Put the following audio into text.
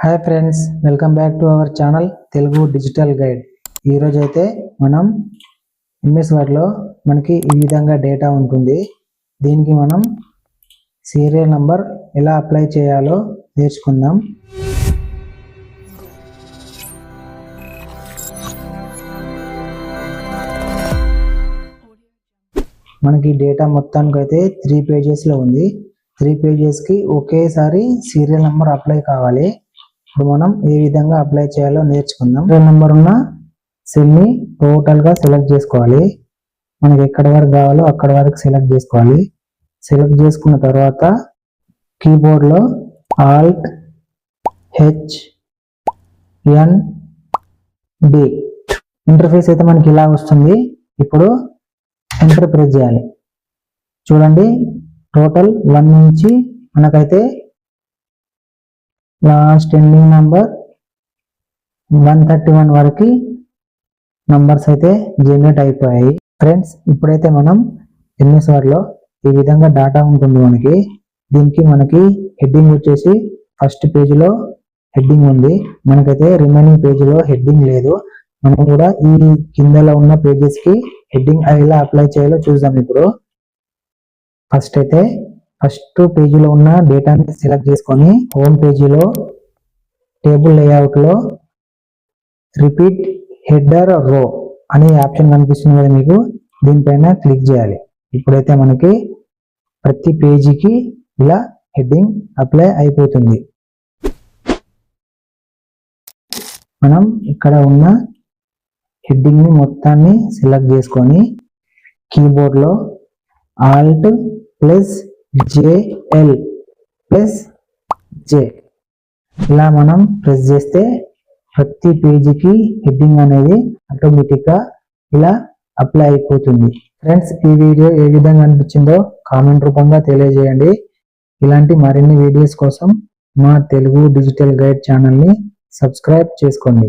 Hi friends welcome back to our channel Telugu digital guide ఈరోజు అయితే మనం MS వర్డ్లో మనకి ఈ విధంగా డేటా ఉంటుంది. దీనికి మనం సీరియల్ నంబర్ ఎలా అప్లై చేయాలో నేర్చుకుందాం. మనకి డేటా మొత్తానికి అయితే త్రీ పేజెస్లో ఉంది. త్రీ పేజెస్కి ఒకేసారి సీరియల్ నెంబర్ అప్లై కావాలి. ఇప్పుడు మనం ఏ విధంగా అప్లై చేయాలో నేర్చుకుందాం. సీరియల్ నెంబర్ ఉన్న సెల్ని టోటల్గా సెలెక్ట్ చేసుకోవాలి. మనకి ఎక్కడి వరకు కావాలో అక్కడ వరకు సెలెక్ట్ చేసుకోవాలి. సెలెక్ట్ చేసుకున్న తర్వాత కీబోర్డ్లో alt H N D interface అయితే మనకి ఇలా వస్తుంది. ఇప్పుడు ఎంటర్ ప్రెస్ చేయాలి. చూడండి టోటల్ వన్ నుంచి మనకైతే last ending number one thirty one వరకు నంబర్స్ అయితే జనరేట్ అయిపోయాయి. ఫ్రెండ్స్ ఇప్పుడైతే మనం ఎంఎస్ ఈ విధంగా డాటా ఉంటుంది మనకి. దీనికి మనకి హెడ్డింగ్ వచ్చేసి ఫస్ట్ పేజీలో హెడ్డింగ్ ఉంది. మనకైతే రిమైనింగ్ పేజీలో హెడ్డింగ్ లేదు. మనం కూడా ఈ కిందలో ఉన్న పేజెస్కి హెడ్డింగ్ ఎలా అప్లై చేయాలో చూద్దాం ఇప్పుడు. ఫస్ట్ అయితే ఫస్ట్ పేజీలో ఉన్న డేటాని సెలెక్ట్ చేసుకొని హోమ్ పేజీలో టేబుల్ లేఅవుట్లో రిపీట్ హెడర్ రో అనే ఆప్షన్ కనిపిస్తుంది కదా మీకు? దీనిపైన క్లిక్ చేయాలి. ఇప్పుడైతే మనకి ప్రతి పేజీకి ఇలా హెడ్డింగ్ అప్లై అయిపోతుంది. మనం ఇక్కడ ఉన్న హెడ్డింగ్ని మొత్తాన్ని సెలెక్ట్ చేసుకొని కీబోర్డ్లో alt plus JL plus J ఇలా మనం ప్రెస్ చేస్తే ప్రతి పేజీకి హెడ్డింగ్ అనేది ఆటోమేటిక్గా ఇలా అప్లై అయిపోతుంది. ఫ్రెండ్స్ ఈ వీడియో ఏ విధంగా అనిపించిందో కామెంట్ రూపంగా తెలియజేయండి. ఇలాంటి మరిన్ని వీడియోస్ కోసం మా తెలుగు డిజిటల్ గైడ్ ఛానల్ని సబ్స్క్రైబ్ చేసుకోండి.